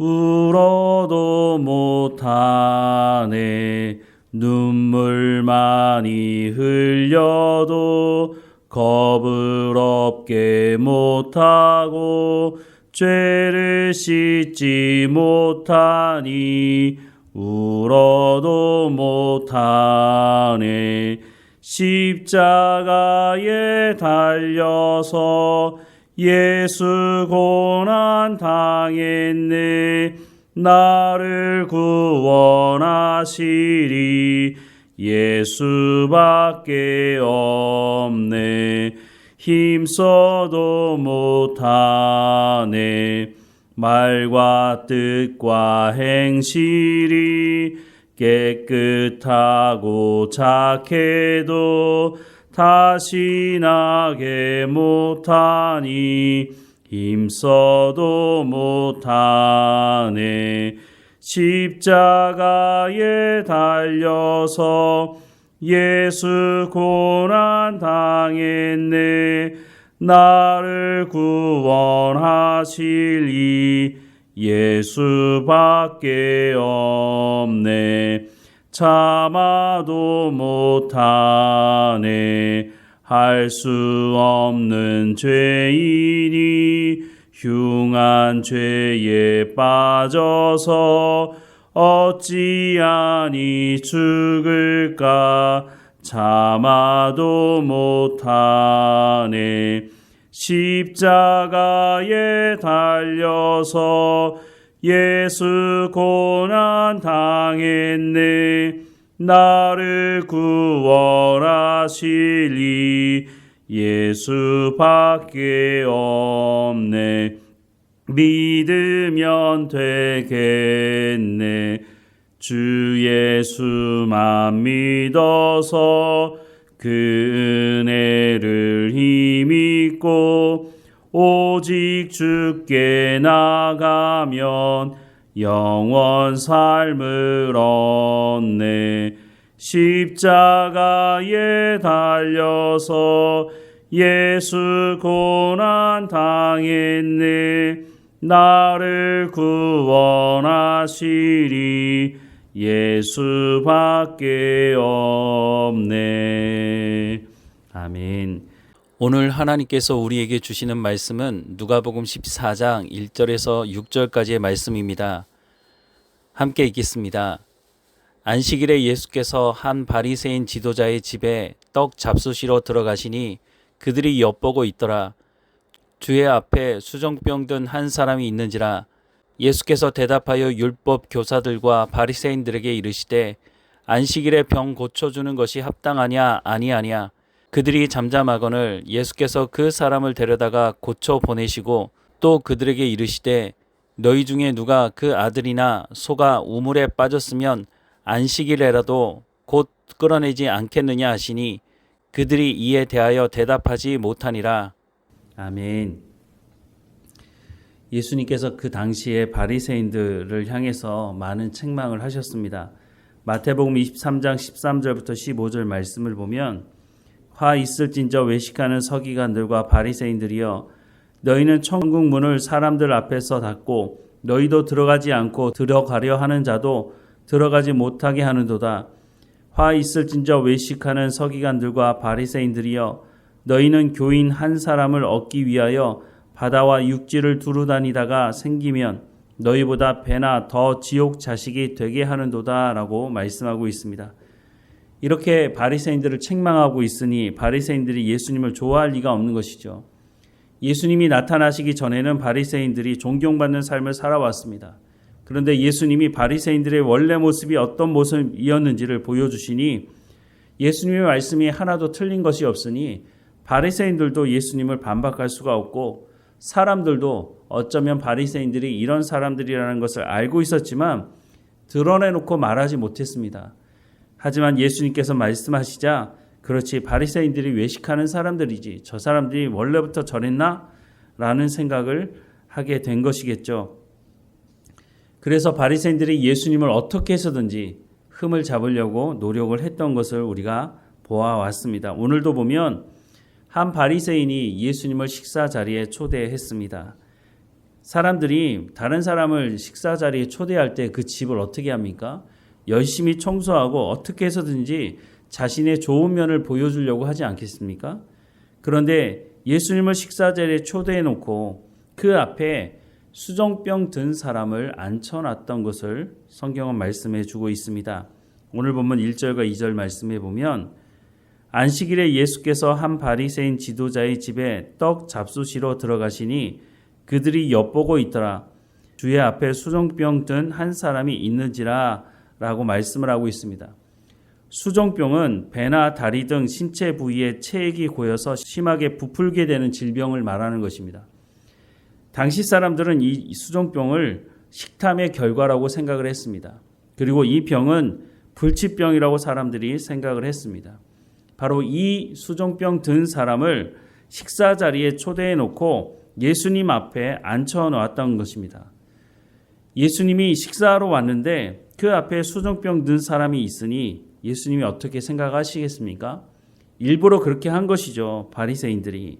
울어도 못하네. 눈물 많이 흘려도 겁을 없게 못하고 죄를 씻지 못하니 울어도 못하네. 십자가에 달려서 예수 고난 당했네. 나를 구원하시리. 예수밖에 없네. 힘써도 못하네. 말과 뜻과 행실이 깨끗하고 착해도 다시 나게 못하니 힘써도 못하네. 십자가에 달려서 예수 고난 당했네. 나를 구원하시리 예수밖에 없네 참아도 못하네. 할 수 없는 죄인이 흉한 죄에 빠져서 어찌하니 죽을까? 참아도 못하네. 십자가에 달려서 예수 고난 당했네. 나를 구원하시리 예수밖에 없네. 믿으면 되겠네. 주 예수만 믿어서 그 은혜를 힘입고 오직 주께 나가면 영원 삶을 얻네. 십자가에 달려서 예수 고난 당했네. 나를 구원하시리. 예수밖에 없네. 아멘 오늘 하나님께서 우리에게 주시는 말씀은 누가복음 14장 1절에서 6절까지의 말씀입니다. 함께 읽겠습니다. 안식일에 예수께서 한 바리새인 지도자의 집에 떡 잡수시러 들어가시니 그들이 엿보고 있더라. 주의 앞에 수정병 든 한 사람이 있는지라 예수께서 대답하여 율법 교사들과 바리새인들에게 이르시되 안식일에 병 고쳐 주는 것이 합당하냐 아니하냐 그들이 잠잠하거늘 예수께서 그 사람을 데려다가 고쳐 보내시고 또 그들에게 이르시되 너희 중에 누가 그 아들이나 소가 우물에 빠졌으면 안식일에라도 곧 끌어내지 않겠느냐 하시니 그들이 이에 대하여 대답하지 못하니라. 아멘. 예수님께서 그 당시에 바리새인들을 향해서 많은 책망을 하셨습니다. 마태복음 23장 13절부터 15절 말씀을 보면 화 있을진저 외식하는 서기관들과 바리새인들이여 너희는 천국 문을 사람들 앞에서 닫고 너희도 들어가지 않고 들어가려 하는 자도 들어가지 못하게 하는도다. 화 있을진저 외식하는 서기관들과 바리새인들이여 너희는 교인 한 사람을 얻기 위하여 바다와 육지를 두루 다니다가 생기면 너희보다 배나 더 지옥 자식이 되게 하는도다라고 말씀하고 있습니다. 이렇게 바리새인들을 책망하고 있으니 바리새인들이 예수님을 좋아할 리가 없는 것이죠. 예수님이 나타나시기 전에는 바리새인들이 존경받는 삶을 살아왔습니다. 그런데 예수님이 바리새인들의 원래 모습이 어떤 모습이었는지를 보여주시니 예수님의 말씀이 하나도 틀린 것이 없으니 바리새인들도 예수님을 반박할 수가 없고 사람들도 어쩌면 바리새인들이 이런 사람들이라는 것을 알고 있었지만 드러내놓고 말하지 못했습니다. 하지만 예수님께서 말씀하시자 그렇지 바리새인들이 외식하는 사람들이지 저 사람들이 원래부터 저랬나? 라는 생각을 하게 된 것이겠죠. 그래서 바리새인들이 예수님을 어떻게 해서든지 흠을 잡으려고 노력을 했던 것을 우리가 보아왔습니다. 오늘도 보면 한 바리새인이 예수님을 식사 자리에 초대했습니다. 사람들이 다른 사람을 식사 자리에 초대할 때 그 집을 어떻게 합니까? 열심히 청소하고 어떻게 해서든지 자신의 좋은 면을 보여주려고 하지 않겠습니까? 그런데 예수님을 식사 자리에 초대해 놓고 그 앞에 수정병 든 사람을 앉혀놨던 것을 성경은 말씀해 주고 있습니다. 오늘 본문 1절과 2절 말씀해 보면 안식일에 예수께서 한 바리새인 지도자의 집에 떡 잡수시러 들어가시니 그들이 엿보고 있더라. 주의 앞에 수정병 든 한 사람이 있는지라 라고 말씀을 하고 있습니다. 수정병은 배나 다리 등 신체 부위에 체액이 고여서 심하게 부풀게 되는 질병을 말하는 것입니다. 당시 사람들은 이 수정병을 식탐의 결과라고 생각을 했습니다. 그리고 이 병은 불치병이라고 사람들이 생각을 했습니다. 바로 이 수정병 든 사람을 식사 자리에 초대해 놓고 예수님 앞에 앉혀 놓았던 것입니다. 예수님이 식사하러 왔는데 그 앞에 수정병 든 사람이 있으니 예수님이 어떻게 생각하시겠습니까? 일부러 그렇게 한 것이죠. 바리새인들이.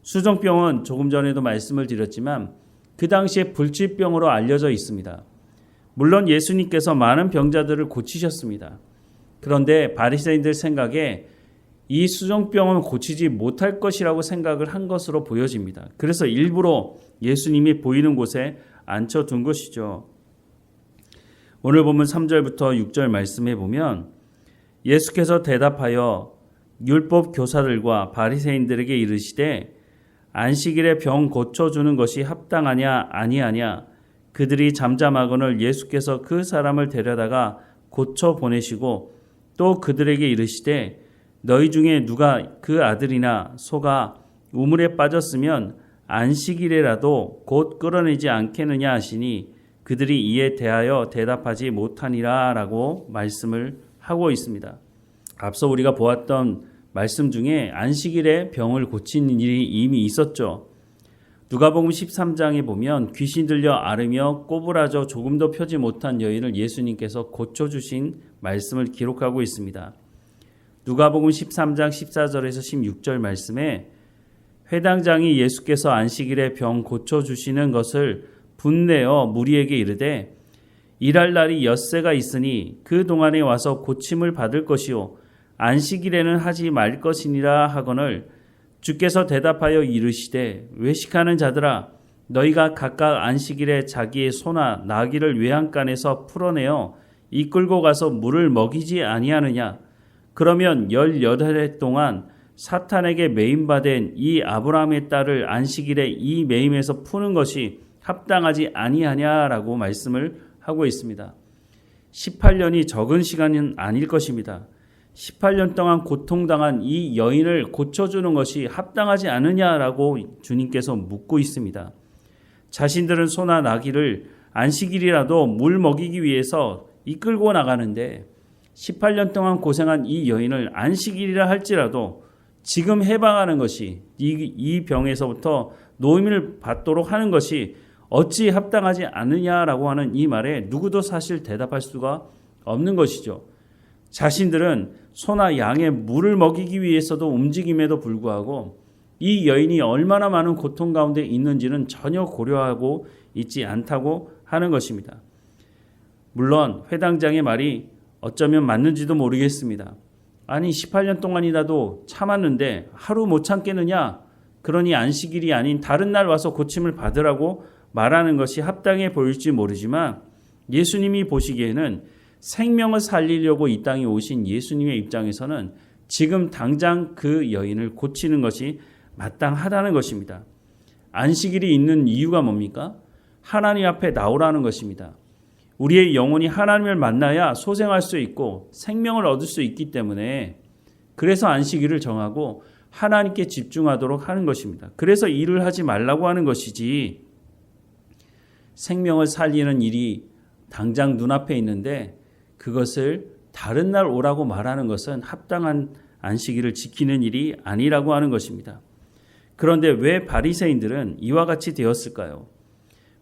수정병은 조금 전에도 말씀을 드렸지만 그 당시에 불치병으로 알려져 있습니다. 물론 예수님께서 많은 병자들을 고치셨습니다. 그런데 바리새인들 생각에 이 수정병은 고치지 못할 것이라고 생각을 한 것으로 보여집니다. 그래서 일부러 예수님이 보이는 곳에 앉혀 둔 것이죠. 오늘 보면 3절부터 6절 말씀해 보면 예수께서 대답하여 율법 교사들과 바리새인들에게 이르시되 안식일에 병 고쳐 주는 것이 합당하냐 아니하냐? 그들이 잠잠하거늘 예수께서 그 사람을 데려다가 고쳐 보내시고 또 그들에게 이르시되 너희 중에 누가 그 아들이나 소가 우물에 빠졌으면 안식일에라도 곧 끌어내지 않겠느냐 하시니 그들이 이에 대하여 대답하지 못하니라라고 말씀을 하고 있습니다. 앞서 우리가 보았던 말씀 중에 안식일에 병을 고치는 일이 이미 있었죠. 누가복음 13장에 보면 귀신 들려 앓으며 꼬부라져 조금도 펴지 못한 여인을 예수님께서 고쳐 주신 말씀을 기록하고 있습니다. 누가복음 13장 14절에서 16절 말씀에 회당장이 예수께서 안식일에 병 고쳐 주시는 것을 분내어 무리에게 이르되 일할 날이 엿새가 있으니 그 동안에 와서 고침을 받을 것이요 안식일에는 하지 말 것이니라 하거늘 주께서 대답하여 이르시되 외식하는 자들아 너희가 각각 안식일에 자기의 소나 나귀를 외양간에서 풀어내어 이끌고 가서 물을 먹이지 아니하느냐? 그러면 열여덟 해 동안 사탄에게 매임받은 이 아브라함의 딸을 안식일에 이 매임에서 푸는 것이 합당하지 아니하냐라고 말씀을 하고 있습니다. 18년이 적은 시간은 아닐 것입니다. 18년 동안 고통당한 이 여인을 고쳐주는 것이 합당하지 않느냐라고 주님께서 묻고 있습니다. 자신들은 소나 나귀를 안식일이라도 물 먹이기 위해서 이끌고 나가는데 18년 동안 고생한 이 여인을 안식일이라 할지라도 지금 해방하는 것이 이, 이 병에서부터 노임을 받도록 하는 것이 어찌 합당하지 않느냐라고 하는 이 말에 누구도 사실 대답할 수가 없는 것이죠. 자신들은 소나 양의 물을 먹이기 위해서도 움직임에도 불구하고 이 여인이 얼마나 많은 고통 가운데 있는지는 전혀 고려하고 있지 않다고 하는 것입니다. 물론 회당장의 말이 어쩌면 맞는지도 모르겠습니다. 아니 18년 동안이라도 참았는데 하루 못 참겠느냐? 그러니 안식일이 아닌 다른 날 와서 고침을 받으라고 말하는 것이 합당해 보일지 모르지만 예수님이 보시기에는 생명을 살리려고 이 땅에 오신 예수님의 입장에서는 지금 당장 그 여인을 고치는 것이 마땅하다는 것입니다. 안식일이 있는 이유가 뭡니까? 하나님 앞에 나오라는 것입니다. 우리의 영혼이 하나님을 만나야 소생할 수 있고 생명을 얻을 수 있기 때문에 그래서 안식일을 정하고 하나님께 집중하도록 하는 것입니다. 그래서 일을 하지 말라고 하는 것이지 생명을 살리는 일이 당장 눈앞에 있는데 그것을 다른 날 오라고 말하는 것은 합당한 안식일을 지키는 일이 아니라고 하는 것입니다. 그런데 왜 바리새인들은 이와 같이 되었을까요?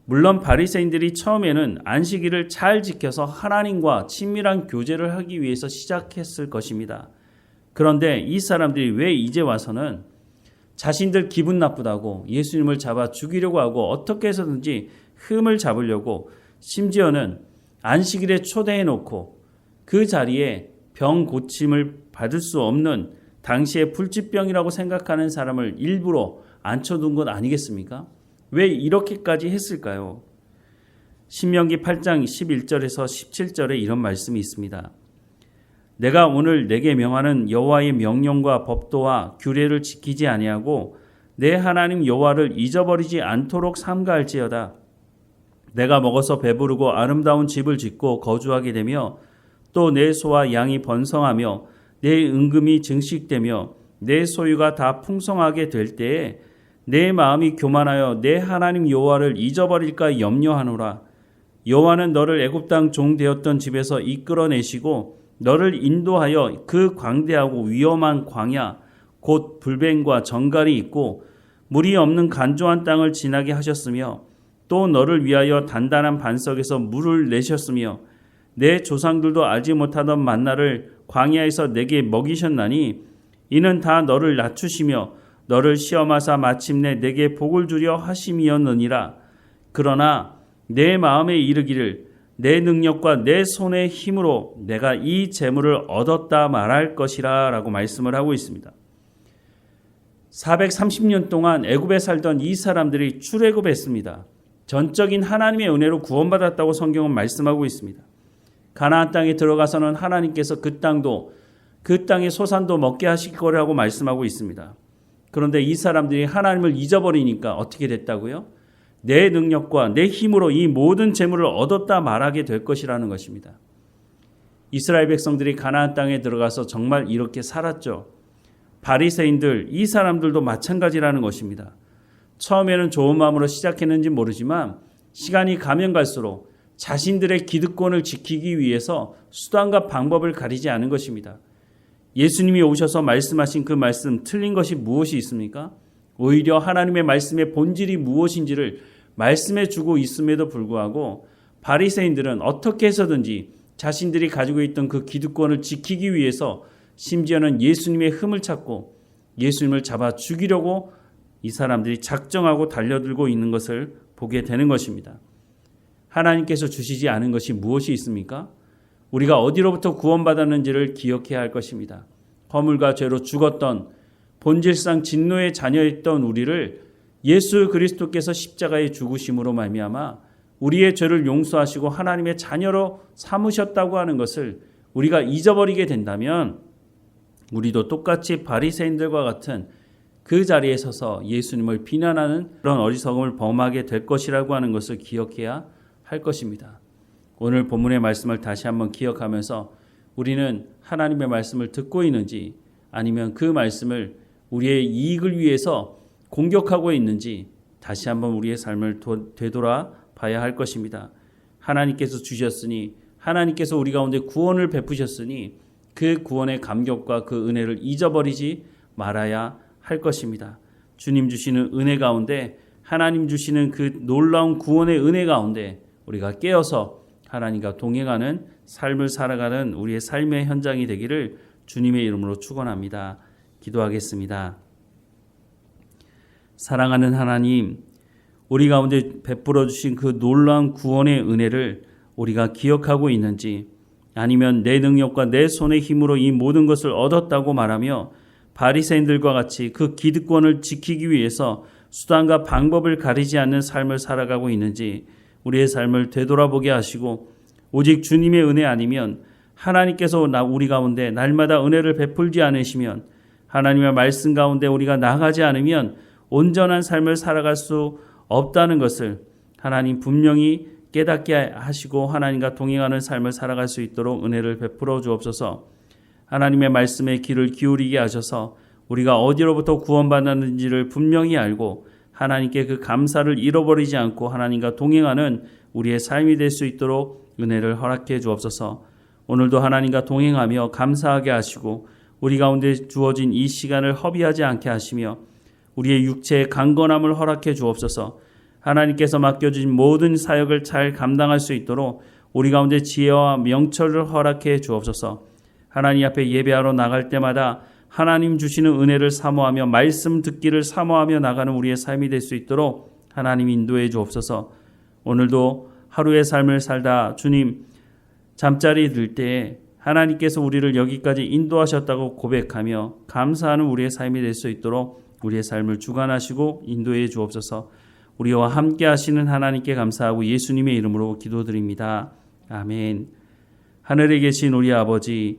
물론 바리새인들이 처음에는 안식일을 잘 지켜서 하나님과 친밀한 교제를 하기 위해서 시작했을 것입니다. 그런데 이 사람들이 왜 이제 와서는 자신들 기분 나쁘다고 예수님을 잡아 죽이려고 하고 어떻게 해서든지 흠을 잡으려고 심지어는 안식일에 초대해 놓고 그 자리에 병 고침을 받을 수 없는 당시에 불치병이라고 생각하는 사람을 일부러 앉혀둔 것 아니겠습니까? 왜 이렇게까지 했을까요? 신명기 8장 11절에서 17절에 이런 말씀이 있습니다. 내가 오늘 내게 명하는 여호와의 명령과 법도와 규례를 지키지 아니하고 내 하나님 여호와를 잊어버리지 않도록 삼가할지어다. 내가 먹어서 배부르고 아름다운 집을 짓고 거주하게 되며 또 내 소와 양이 번성하며 내 은금이 증식되며 내 소유가 다 풍성하게 될 때에 내 마음이 교만하여 내 하나님 여호와를 잊어버릴까 염려하노라. 여호와는 너를 애굽 땅 종 되었던 집에서 이끌어내시고 너를 인도하여 그 광대하고 위험한 광야 곧 불뱀과 정갈이 있고 물이 없는 간조한 땅을 지나게 하셨으며 또 너를 위하여 단단한 반석에서 물을 내셨으며 내 조상들도 알지 못하던 만나를 광야에서 내게 먹이셨나니 이는 다 너를 낮추시며 너를 시험하사 마침내 내게 복을 주려 하심이었느니라 그러나 내 마음에 이르기를 내 능력과 내 손의 힘으로 내가 이 재물을 얻었다 말할 것이라 라고 말씀을 하고 있습니다. 430년 동안 애굽에 살던 이 사람들이 출애굽했습니다. 전적인 하나님의 은혜로 구원받았다고 성경은 말씀하고 있습니다. 가나안 땅에 들어가서는 하나님께서 그 땅도 그 땅의 소산도 먹게 하실 거라고 말씀하고 있습니다. 그런데 이 사람들이 하나님을 잊어버리니까 어떻게 됐다고요? 내 능력과 내 힘으로 이 모든 재물을 얻었다 말하게 될 것이라는 것입니다. 이스라엘 백성들이 가나안 땅에 들어가서 정말 이렇게 살았죠. 바리새인들 이 사람들도 마찬가지라는 것입니다. 처음에는 좋은 마음으로 시작했는지 모르지만 시간이 가면 갈수록 자신들의 기득권을 지키기 위해서 수단과 방법을 가리지 않은 것입니다. 예수님이 오셔서 말씀하신 그 말씀 틀린 것이 무엇이 있습니까? 오히려 하나님의 말씀의 본질이 무엇인지를 말씀해 주고 있음에도 불구하고 바리새인들은 어떻게 해서든지 자신들이 가지고 있던 그 기득권을 지키기 위해서 심지어는 예수님의 흠을 찾고 예수님을 잡아 죽이려고 이 사람들이 작정하고 달려들고 있는 것을 보게 되는 것입니다. 하나님께서 주시지 않은 것이 무엇이 있습니까? 우리가 어디로부터 구원받았는지를 기억해야 할 것입니다. 허물과 죄로 죽었던 본질상 진노의 자녀였던 우리를 예수 그리스도께서 십자가의 죽으심으로 말미암아 우리의 죄를 용서하시고 하나님의 자녀로 삼으셨다고 하는 것을 우리가 잊어버리게 된다면 우리도 똑같이 바리새인들과 같은 그 자리에 서서 예수님을 비난하는 그런 어리석음을 범하게 될 것이라고 하는 것을 기억해야 할 것입니다. 오늘 본문의 말씀을 다시 한번 기억하면서 우리는 하나님의 말씀을 듣고 있는지 아니면 그 말씀을 우리의 이익을 위해서 공격하고 있는지 다시 한번 우리의 삶을 되돌아 봐야 할 것입니다. 하나님께서 주셨으니 하나님께서 우리 가운데 구원을 베푸셨으니 그 구원의 감격과 그 은혜를 잊어버리지 말아야 할 것입니다. 주님 주시는 은혜 가운데 하나님 주시는 그 놀라운 구원의 은혜 가운데 우리가 깨어서 하나님과 동행하는 삶을 살아가는 우리의 삶의 현장이 되기를 주님의 이름으로 축원합니다. 기도하겠습니다. 사랑하는 하나님, 우리 가운데 베풀어 주신 그 놀라운 구원의 은혜를 우리가 기억하고 있는지 아니면 내 능력과 내 손의 힘으로 이 모든 것을 얻었다고 말하며 바리새인들과 같이 그 기득권을 지키기 위해서 수단과 방법을 가리지 않는 삶을 살아가고 있는지 우리의 삶을 되돌아보게 하시고 오직 주님의 은혜 아니면 하나님께서 나 우리 가운데 날마다 은혜를 베풀지 않으시면 하나님의 말씀 가운데 우리가 나가지 않으면 온전한 삶을 살아갈 수 없다는 것을 하나님 분명히 깨닫게 하시고 하나님과 동행하는 삶을 살아갈 수 있도록 은혜를 베풀어 주옵소서. 하나님의 말씀에 귀를 기울이게 하셔서 우리가 어디로부터 구원받았는지를 분명히 알고 하나님께 그 감사를 잃어버리지 않고 하나님과 동행하는 우리의 삶이 될 수 있도록 은혜를 허락해 주옵소서. 오늘도 하나님과 동행하며 감사하게 하시고 우리 가운데 주어진 이 시간을 허비하지 않게 하시며 우리의 육체의 강건함을 허락해 주옵소서. 하나님께서 맡겨주신 모든 사역을 잘 감당할 수 있도록 우리 가운데 지혜와 명철을 허락해 주옵소서. 하나님 앞에 예배하러 나갈 때마다 하나님 주시는 은혜를 사모하며 말씀 듣기를 사모하며 나가는 우리의 삶이 될 수 있도록 하나님 인도해 주옵소서. 오늘도 하루의 삶을 살다 주님 잠자리 들 때에 하나님께서 우리를 여기까지 인도하셨다고 고백하며 감사하는 우리의 삶이 될 수 있도록 우리의 삶을 주관하시고 인도해 주옵소서. 우리와 함께 하시는 하나님께 감사하고 예수님의 이름으로 기도드립니다. 아멘. 하늘에 계신 우리 아버지,